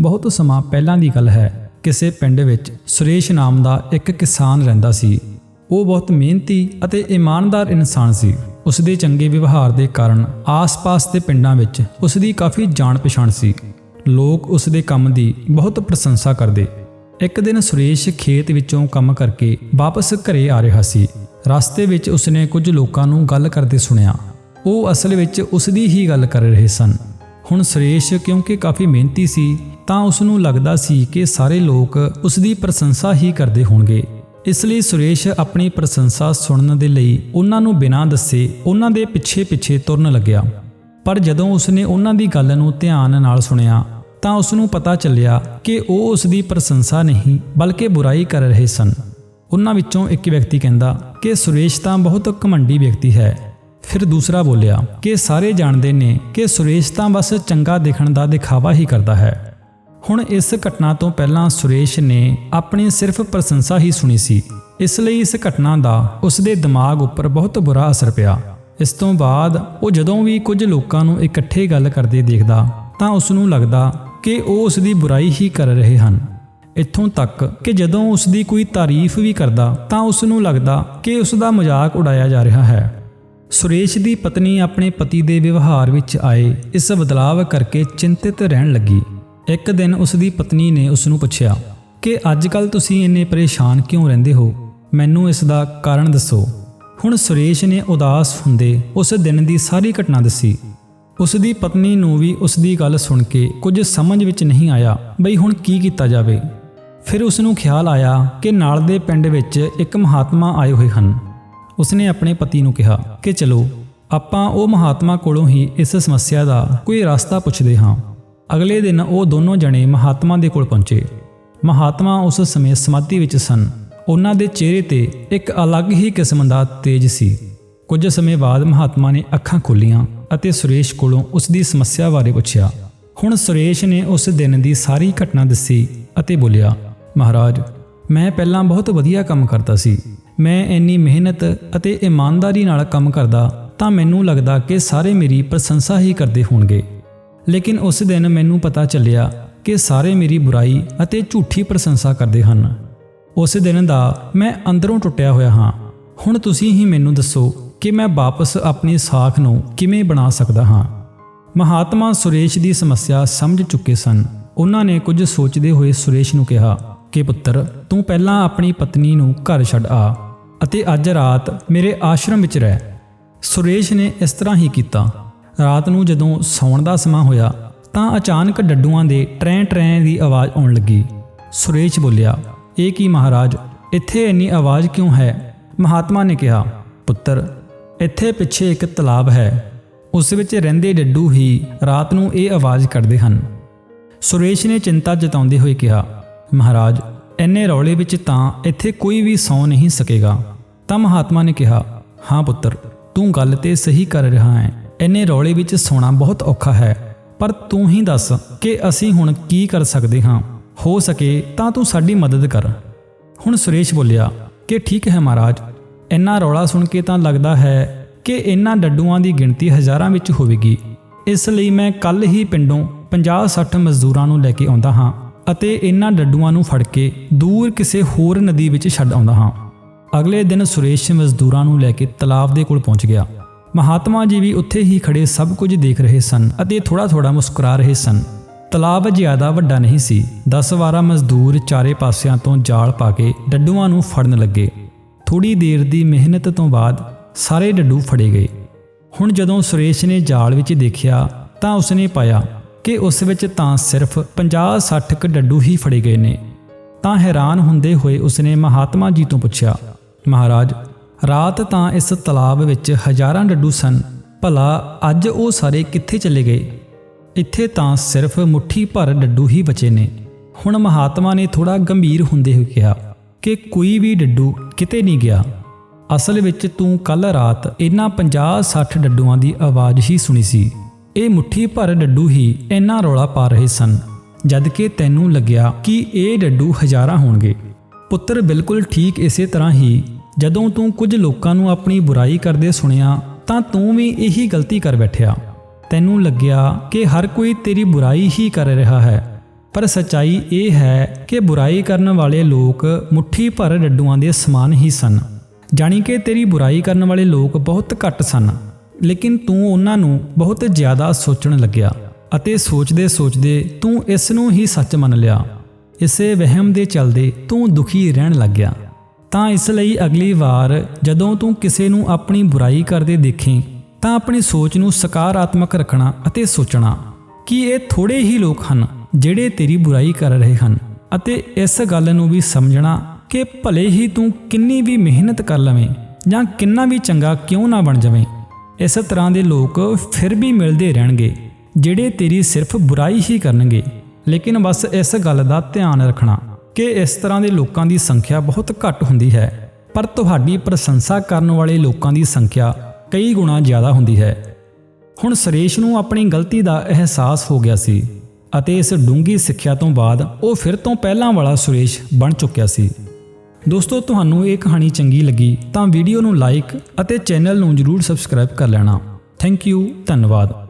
ਬਹੁਤ ਸਮਾਂ ਪਹਿਲਾਂ ਦੀ ਗੱਲ ਹੈ। ਕਿਸੇ ਪਿੰਡ ਵਿੱਚ ਸੁਰੇਸ਼ ਨਾਮ ਦਾ ਇੱਕ ਕਿਸਾਨ ਰਹਿੰਦਾ ਸੀ। ਉਹ ਬਹੁਤ ਮਿਹਨਤੀ ਅਤੇ ਇਮਾਨਦਾਰ ਇਨਸਾਨ ਸੀ। ਉਸ ਦੇ ਚੰਗੇ ਵਿਵਹਾਰ ਦੇ ਕਾਰਨ ਆਸ-ਪਾਸ ਦੇ ਪਿੰਡਾਂ ਵਿੱਚ ਉਸ ਦੀ ਕਾਫੀ ਜਾਣ ਪਛਾਣ ਸੀ। ਲੋਕ ਉਸ ਦੇ ਕੰਮ ਦੀ ਬਹੁਤ ਪ੍ਰਸ਼ੰਸਾ ਕਰਦੇ। ਇੱਕ ਦਿਨ ਸੁਰੇਸ਼ ਖੇਤ ਵਿੱਚੋਂ ਕੰਮ ਕਰਕੇ ਵਾਪਸ ਘਰੇ ਆ ਰਿਹਾ ਸੀ। ਰਸਤੇ ਵਿੱਚ ਉਸਨੇ ਕੁਝ ਲੋਕਾਂ ਨੂੰ ਗੱਲ ਕਰਦੇ ਸੁਣਿਆ। ਉਹ ਅਸਲ ਵਿੱਚ ਉਸ ਦੀ ਹੀ ਗੱਲ ਕਰ ਰਹੇ ਸਨ। ਹੁਣ ਸੁਰੇਸ਼ ਕਿਉਂਕਿ ਕਾਫੀ ਮਿਹਨਤੀ ਸੀ ਤਾਂ ਉਸ ਨੂੰ ਲੱਗਦਾ ਸੀ ਕਿ ਸਾਰੇ ਲੋਕ ਉਸ ਦੀ ਪ੍ਰਸ਼ੰਸਾ ਹੀ ਕਰਦੇ ਹੋਣਗੇ। ਇਸ ਲਈ ਸੁਰੇਸ਼ ਆਪਣੀ ਪ੍ਰਸ਼ੰਸਾ ਸੁਣਨ ਦੇ ਲਈ ਉਹਨਾਂ ਨੂੰ ਬਿਨਾਂ ਦੱਸੇ ਉਹਨਾਂ ਦੇ ਪਿੱਛੇ-ਪਿੱਛੇ ਤੁਰਨ ਲੱਗਿਆ। ਪਰ ਜਦੋਂ ਉਸਨੇ ਉਹਨਾਂ ਦੀ ਗੱਲ ਨੂੰ ਧਿਆਨ ਨਾਲ ਸੁਣਿਆ, ਤਾਂ ਉਸ ਨੂੰ ਪਤਾ ਚੱਲਿਆ ਕਿ ਉਹ ਉਸ ਦੀ ਪ੍ਰਸ਼ੰਸਾ ਨਹੀਂ, ਬਲਕਿ ਬੁਰਾਈ ਕਰ ਰਹੇ ਸਨ। ਉਹਨਾਂ ਵਿੱਚੋਂ ਇੱਕ ਵਿਅਕਤੀ ਕਹਿੰਦਾ ਕਿ ਸੁਰੇਸ਼ ਤਾਂ ਬਹੁਤ ਘਮੰਡੀ ਵਿਅਕਤੀ ਹੈ। ਫਿਰ ਦੂਸਰਾ ਬੋਲਿਆ ਕਿ ਸਾਰੇ ਜਾਣਦੇ ਨੇ ਕਿ ਸੁਰੇਸ਼ ਤਾਂ ਬਸ ਚੰਗਾ ਦਿਖਣ ਦਾ ਦਿਖਾਵਾ ਹੀ ਕਰਦਾ ਹੈ। ਹੁਣ ਇਸ ਘਟਨਾ ਤੋਂ ਪਹਿਲਾਂ ਸੁਰੇਸ਼ ਨੇ ਆਪਣੀ ਸਿਰਫ ਪ੍ਰਸ਼ੰਸਾ ਹੀ ਸੁਣੀ ਸੀ। ਇਸ ਲਈ ਇਸ ਘਟਨਾ ਦਾ ਉਸ ਦੇ ਦਿਮਾਗ ਉੱਪਰ ਬਹੁਤ ਬੁਰਾ ਅਸਰ ਪਿਆ। ਇਸ ਤੋਂ ਬਾਅਦ ਉਹ ਜਦੋਂ ਵੀ ਕੁਝ ਲੋਕਾਂ ਨੂੰ ਇਕੱਠੇ ਗੱਲ ਕਰਦੇ ਦੇਖਦਾ, ਤਾਂ ਉਸ ਨੂੰ ਲੱਗਦਾ ਕਿ ਉਹ ਉਸ ਦੀ ਬੁਰਾਈ ਹੀ ਕਰ ਰਹੇ ਹਨ। ਇੱਥੋਂ ਤੱਕ ਕਿ ਜਦੋਂ ਉਸ ਦੀ ਕੋਈ ਤਾਰੀਫ ਵੀ ਕਰਦਾ, ਤਾਂ ਉਸ ਨੂੰ ਲੱਗਦਾ ਕਿ ਉਸ ਦਾ ਮਜ਼ਾਕ ਉਡਾਇਆ ਜਾ ਰਿਹਾ ਹੈ। ਸੁਰੇਸ਼ ਦੀ ਪਤਨੀ ਆਪਣੇ ਪਤੀ ਦੇ ਵਿਵਹਾਰ ਵਿੱਚ ਆਏ ਇਸ ਬਦਲਾਅ ਕਰਕੇ ਚਿੰਤਿਤ ਰਹਿਣ ਲੱਗੀ। ਇੱਕ ਦਿਨ ਉਸ ਦੀ ਪਤਨੀ ਨੇ ਉਸ ਨੂੰ ਪੁੱਛਿਆ ਕਿ ਅੱਜਕੱਲ ਤੁਸੀਂ ਇੰਨੇ ਪਰੇਸ਼ਾਨ ਕਿਉਂ ਰਹਿੰਦੇ ਹੋ? ਮੈਨੂੰ ਇਸ ਦਾ ਕਾਰਨ ਦੱਸੋ। ਹੁਣ ਸੁਰੇਸ਼ ਨੇ ਉਦਾਸ ਹੁੰਦੇ ਉਸ ਦਿਨ ਦੀ ਸਾਰੀ ਘਟਨਾ ਦੱਸੀ। ਉਸ ਦੀ ਪਤਨੀ ਨੂੰ ਵੀ ਉਸ ਦੀ ਗੱਲ ਸੁਣ ਕੇ ਕੁਝ ਸਮਝ ਵਿੱਚ ਨਹੀਂ ਆਇਆ ਬਈ ਹੁਣ ਕੀ ਕੀਤਾ ਜਾਵੇ। ਫਿਰ ਉਸ ਨੂੰ ਖਿਆਲ ਆਇਆ ਕਿ ਨਾਲ ਦੇ ਪਿੰਡ ਵਿੱਚ ਇੱਕ ਮਹਾਤਮਾ ਆਏ ਹੋਏ ਹਨ। ਉਸਨੇ ਆਪਣੇ ਪਤੀ ਨੂੰ ਕਿਹਾ ਕਿ ਚਲੋ, ਆਪਾਂ ਉਹ ਮਹਾਤਮਾ ਕੋਲੋਂ ਹੀ ਇਸ ਸਮੱਸਿਆ ਦਾ ਕੋਈ ਰਸਤਾ ਪੁੱਛਦੇ ਹਾਂ। ਅਗਲੇ ਦਿਨ ਉਹ ਦੋਨੋਂ ਜਣੇ ਮਹਾਤਮਾ ਦੇ ਕੋਲ ਪਹੁੰਚੇ। ਮਹਾਤਮਾ ਉਸ ਸਮੇਂ ਸਮਾਧੀ ਵਿੱਚ ਸਨ। ਉਹਨਾਂ ਦੇ ਚਿਹਰੇ ਤੇ ਇੱਕ ਅਲੱਗ ਹੀ ਕਿਸਮ ਦਾ ਤੇਜ ਸੀ। ਕੁਝ ਸਮੇਂ ਬਾਅਦ ਮਹਾਤਮਾ ਨੇ ਅੱਖਾਂ ਖੋਲੀਆਂ ਅਤੇ ਸੁਰੇਸ਼ ਕੋਲੋਂ ਉਸ ਦੀ ਸਮੱਸਿਆ ਬਾਰੇ ਪੁੱਛਿਆ। ਹੁਣ ਸੁਰੇਸ਼ ਨੇ ਉਸ ਦਿਨ ਦੀ ਸਾਰੀ ਘਟਨਾ ਦੱਸੀ ਅਤੇ ਬੋਲਿਆ, ਮਹਾਰਾਜ, ਮੈਂ ਪਹਿਲਾਂ ਬਹੁਤ ਵਧੀਆ ਕੰਮ ਕਰਦਾ ਸੀ। ਮੈਂ ਇੰਨੀ ਮਿਹਨਤ ਅਤੇ ਇਮਾਨਦਾਰੀ ਨਾਲ ਕੰਮ ਕਰਦਾ ਤਾਂ ਮੈਨੂੰ ਲੱਗਦਾ ਕਿ ਸਾਰੇ ਮੇਰੀ ਪ੍ਰਸ਼ੰਸਾ ਹੀ ਕਰਦੇ ਹੋਣਗੇ। ਲੇਕਿਨ ਉਸ ਦਿਨ ਮੈਨੂੰ ਪਤਾ ਚੱਲਿਆ ਕਿ ਸਾਰੇ ਮੇਰੀ ਬੁਰਾਈ ਅਤੇ ਝੂਠੀ ਪ੍ਰਸ਼ੰਸਾ ਕਰਦੇ ਹਨ। ਉਸ ਦਿਨ ਦਾ ਮੈਂ ਅੰਦਰੋਂ ਟੁੱਟਿਆ ਹੋਇਆ ਹਾਂ। ਹੁਣ ਤੁਸੀਂ ਹੀ ਮੈਨੂੰ ਦੱਸੋ ਕਿ ਮੈਂ ਵਾਪਸ ਆਪਣੀ ਸਾਖ ਨੂੰ ਕਿਵੇਂ ਬਣਾ ਸਕਦਾ ਹਾਂ। ਮਹਾਤਮਾ ਸੁਰੇਸ਼ ਦੀ ਸਮੱਸਿਆ ਸਮਝ ਚੁੱਕੇ ਸਨ। ਉਹਨਾਂ ਨੇ ਕੁਝ ਸੋਚਦੇ ਹੋਏ ਸੁਰੇਸ਼ ਨੂੰ ਕਿਹਾ, ਕਿ ਪੁੱਤਰ, ਤੂੰ ਪਹਿਲਾਂ ਆਪਣੀ ਪਤਨੀ ਨੂੰ ਘਰ ਛੱਡ ਆ ਅਤੇ ਅੱਜ ਰਾਤ ਮੇਰੇ ਆਸ਼ਰਮ ਵਿੱਚ ਰਹਿ। ਸੁਰੇਸ਼ ਨੇ ਇਸ ਤਰ੍ਹਾਂ ਹੀ ਕੀਤਾ। ਰਾਤ ਨੂੰ ਜਦੋਂ ਸੌਣ ਦਾ ਸਮਾਂ ਹੋਇਆ, ਤਾਂ ਅਚਾਨਕ ਡੱਡੂਆਂ ਦੇ ਟਰੈਂ ਟਰੈਂ ਦੀ ਆਵਾਜ਼ ਆਉਣ ਲੱਗੀ। ਸੁਰੇਸ਼ ਬੋਲਿਆ, ਇਹ ਕੀ ਮਹਾਰਾਜ, ਇੱਥੇ ਇੰਨੀ ਆਵਾਜ਼ ਕਿਉਂ ਹੈ? ਮਹਾਤਮਾ ਨੇ ਕਿਹਾ, ਪੁੱਤਰ, ਇੱਥੇ ਪਿੱਛੇ ਇੱਕ ਤਲਾਬ ਹੈ। ਉਸ ਵਿੱਚ ਰਹਿੰਦੇ ਡੱਡੂ ਹੀ ਰਾਤ ਨੂੰ ਇਹ ਆਵਾਜ਼ ਕੱਢਦੇ ਹਨ। ਸੁਰੇਸ਼ ਨੇ ਚਿੰਤਾ ਜਤਾਉਂਦੇ ਹੋਏ ਕਿਹਾ, ਮਹਾਰਾਜ, ਇੰਨੇ ਰੌਲੇ ਵਿੱਚ ਤਾਂ ਇੱਥੇ ਕੋਈ ਵੀ ਸੌ ਨਹੀਂ ਸਕੇਗਾ। ਤਾਂ ਮਹਾਤਮਾ ਨੇ ਕਿਹਾ, ਹਾਂ ਪੁੱਤਰ, ਤੂੰ ਗੱਲ ਤੇ ਸਹੀ ਕਰ ਰਿਹਾ ਹੈ। ਇੰਨੇ ਰੌਲੇ ਵਿੱਚ ਸੌਣਾ ਬਹੁਤ ਔਖਾ ਹੈ। ਪਰ ਤੂੰ ਹੀ ਦੱਸ ਕਿ ਅਸੀਂ ਹੁਣ ਕੀ ਕਰ ਸਕਦੇ ਹਾਂ। ਹੋ ਸਕੇ ਤਾਂ ਤੂੰ ਸਾਡੀ ਮਦਦ ਕਰ। ਹੁਣ ਸੁਰੇਸ਼ ਬੋਲਿਆ ਕਿ ਠੀਕ ਹੈ ਮਹਾਰਾਜ। ਇੰਨਾ ਰੌਲਾ ਸੁਣ ਕੇ ਤਾਂ ਲੱਗਦਾ ਹੈ ਕਿ ਇਹਨਾਂ ਡੱਡੂਆਂ ਦੀ ਗਿਣਤੀ ਹਜ਼ਾਰਾਂ ਵਿੱਚ ਹੋਵੇਗੀ। ਇਸ ਲਈ ਮੈਂ ਕੱਲ ਹੀ ਪਿੰਡੋਂ 50-60 ਮਜ਼ਦੂਰਾਂ ਨੂੰ ਲੈ ਕੇ ਆਉਂਦਾ ਹਾਂ ਅਤੇ ਇਹਨਾਂ ਡੱਡੂਆਂ ਨੂੰ ਫੜ ਕੇ ਦੂਰ ਕਿਸੇ ਹੋਰ ਨਦੀ ਵਿੱਚ ਛੱਡ ਆਉਂਦਾ ਹਾਂ। ਅਗਲੇ ਦਿਨ ਸੁਰੇਸ਼ ਮਜ਼ਦੂਰਾਂ ਨੂੰ ਲੈ ਕੇ ਤਲਾਬ ਦੇ ਕੋਲ ਪਹੁੰਚ ਗਿਆ। ਮਹਾਤਮਾ ਜੀ ਵੀ ਉੱਥੇ ਹੀ ਖੜੇ ਸਭ ਕੁਝ ਦੇਖ ਰਹੇ ਸਨ ਅਤੇ ਥੋੜਾ-ਥੋੜਾ ਮੁਸਕਰਾ ਰਹੇ ਸਨ। ਤਲਾਬ ਜ਼ਿਆਦਾ ਵੱਡਾ ਨਹੀਂ ਸੀ। 10-12 ਮਜ਼ਦੂਰ ਚਾਰੇ ਪਾਸਿਆਂ ਤੋਂ ਜਾਲ ਪਾ ਕੇ ਡੱਡੂਆਂ ਨੂੰ ਫੜਨ ਲੱਗੇ। ਥੋੜੀ ਦੇਰ ਦੀ ਮਿਹਨਤ ਤੋਂ ਬਾਅਦ ਸਾਰੇ ਡੱਡੂ ਫੜੇ ਗਏ। ਹੁਣ ਜਦੋਂ ਸੁਰੇਸ਼ ਨੇ ਜਾਲ ਵਿੱਚ ਦੇਖਿਆ ਤਾਂ ਉਸਨੇ ਪਾਇਆ ਕਿ ਉਸ ਵਿੱਚ ਤਾਂ ਸਿਰਫ 50-60 ਕ ਡੱਡੂ ਹੀ ਫੜੇ ਗਏ ਨੇ। ਤਾਂ ਹੈਰਾਨ ਹੁੰਦੇ ਹੋਏ ਉਸਨੇ ਮਹਾਤਮਾ ਜੀ ਤੋਂ ਪੁੱਛਿਆ, ਮਹਾਰਾਜ ਰਾਤ ਤਾਂ ਇਸ ਤਲਾਬ ਵਿੱਚ ਹਜ਼ਾਰਾਂ ਡੱਡੂ ਸਨ। ਭਲਾ ਅੱਜ ਉਹ ਸਾਰੇ ਕਿੱਥੇ ਚਲੇ ਗਏ? ਇੱਥੇ ਤਾਂ ਸਿਰਫ ਮੁਠੀ ਭਰ ਡੱਡੂ ਹੀ ਬਚੇ ਨੇ। ਹੁਣ ਮਹਾਤਮਾ ਨੇ ਥੋੜਾ ਗੰਭੀਰ ਹੁੰਦੇ ਹੋਏ ਕਿਹਾ ਕਿ ਕੋਈ ਵੀ ਡੱਡੂ ਕਿਤੇ ਨਹੀਂ ਗਿਆ। ਅਸਲ ਵਿੱਚ ਤੂੰ ਕੱਲ ਰਾਤ ਇਹਨਾਂ 50-60 ਡੱਡੂਆਂ ਦੀ ਆਵਾਜ਼ ਹੀ ਸੁਣੀ ਸੀ। ਇਹ ਮੁਠੀ ਭਰ ਡੱਡੂ ਹੀ ਇੰਨਾ ਰੌਲਾ ਪਾ ਰਹੇ ਸਨ ਜਦ ਕਿ ਤੈਨੂੰ ਲੱਗਿਆ ਕਿ ਇਹ ਡੱਡੂ ਹਜ਼ਾਰਾਂ ਹੋਣਗੇ। ਪੁੱਤਰ ਬਿਲਕੁਲ ਠੀਕ ਇਸੇ ਤਰ੍ਹਾਂ ਹੀ ਜਦੋਂ ਤੂੰ ਕੁਝ ਲੋਕਾਂ ਨੂੰ ਆਪਣੀ ਬੁਰਾਈ ਕਰਦੇ ਸੁਣਿਆ, ਤਾਂ ਤੂੰ ਵੀ ਇਹੀ ਗਲਤੀ ਕਰ ਬੈਠਿਆ। ਤੈਨੂੰ ਲੱਗਿਆ ਕਿ ਹਰ ਕੋਈ ਤੇਰੀ ਬੁਰਾਈ ਹੀ ਕਰ ਰਿਹਾ ਹੈ, ਪਰ ਸਚਾਈ ਇਹ ਹੈ ਕਿ ਬੁਰਾਈ ਕਰਨ ਵਾਲੇ ਲੋਕ ਮੁੱਠੀ ਭਰ ਡੱਡੂਆਂ ਦੇ ਸਮਾਨ ਹੀ ਸਨ। ਜਾਣੀ ਕਿ ਤੇਰੀ ਬੁਰਾਈ ਕਰਨ ਵਾਲੇ ਲੋਕ ਬਹੁਤ ਘੱਟ ਸਨ, ਲੇਕਿਨ ਤੂੰ ਉਹਨਾਂ ਨੂੰ ਬਹੁਤ ਜ਼ਿਆਦਾ ਸੋਚਣ ਲੱਗਿਆ ਅਤੇ ਸੋਚਦੇ ਸੋਚਦੇ ਤੂੰ ਇਸ ਨੂੰ ਹੀ ਸੱਚ ਮੰਨ ਲਿਆ। ਇਸੇ ਵਹਿਮ ਦੇ ਚਲਦੇ ਤੂੰ ਦੁਖੀ ਰਹਿਣ ਲੱਗਿਆ ਤਾਂ ਇਸ ਲਈ ਅਗਲੀ ਵਾਰ ਜਦੋਂ ਤੂੰ ਕਿਸੇ ਨੂੰ ਆਪਣੀ ਬੁਰਾਈ ਕਰਦੇ ਦੇਖੇ, ਤਾਂ ਆਪਣੀ ਸੋਚ ਨੂੰ ਸਕਾਰਾਤਮਕ ਰੱਖਣਾ ਅਤੇ ਸੋਚਣਾ ਕਿ ਇਹ ਥੋੜੇ ਹੀ ਲੋਕ ਹਨ ਜਿਹੜੇ ਤੇਰੀ ਬੁਰਾਈ ਕਰ ਰਹੇ ਹਨ ਅਤੇ ਇਸ ਗੱਲ ਨੂੰ ਵੀ ਸਮਝਣਾ ਕਿ ਭਲੇ ਹੀ ਤੂੰ ਕਿੰਨੀ ਵੀ ਮਿਹਨਤ ਕਰ ਲਵੇਂ ਜਾਂ ਕਿੰਨਾ ਵੀ ਚੰਗਾ ਕਿਉਂ ਨਾ ਬਣ ਜਾਵੇਂ। ਇਸ ਤਰ੍ਹਾਂ ਦੇ ਲੋਕ ਫਿਰ ਵੀ ਮਿਲਦੇ ਰਹਿਣਗੇ ਜਿਹੜੇ ਤੇਰੀ ਸਿਰਫ ਬੁਰਾਈ ਹੀ ਕਰਨਗੇ, ਲੇਕਿਨ ਬਸ ਇਸ ਗੱਲ ਦਾ ਧਿਆਨ ਰੱਖਣਾ। ਕਿ ਇਸ ਤਰ੍ਹਾਂ ਦੇ ਲੋਕਾਂ ਦੀ ਸੰਖਿਆ ਬਹੁਤ ਘੱਟ ਹੁੰਦੀ ਹੈ, ਪਰ ਤੁਹਾਡੀ ਪ੍ਰਸ਼ੰਸਾ ਕਰਨ ਵਾਲੇ ਲੋਕਾਂ ਦੀ ਸੰਖਿਆ ਕਈ ਗੁਣਾ ਜ਼ਿਆਦਾ ਹੁੰਦੀ ਹੈ। ਹੁਣ ਸੁਰੇਸ਼ ਨੂੰ ਆਪਣੀ ਗਲਤੀ ਦਾ ਅਹਿਸਾਸ ਹੋ ਗਿਆ ਸੀ ਅਤੇ ਇਸ ਡੂੰਗੀ ਸਿੱਖਿਆ ਤੋਂ ਬਾਅਦ ਉਹ ਫਿਰ ਤੋਂ ਪਹਿਲਾਂ ਵਾਲਾ ਸੁਰੇਸ਼ ਬਣ ਚੁੱਕਿਆ ਸੀ। ਦੋਸਤੋ, ਤੁਹਾਨੂੰ ਇਹ ਕਹਾਣੀ ਚੰਗੀ ਲੱਗੀ ਤਾਂ ਵੀਡੀਓ ਨੂੰ ਲਾਈਕ ਅਤੇ ਚੈਨਲ ਨੂੰ ਜਰੂਰ ਸਬਸਕ੍ਰਾਈਬ ਕਰ ਲੈਣਾ। ਥੈਂਕ ਯੂ, ਧੰਨਵਾਦ।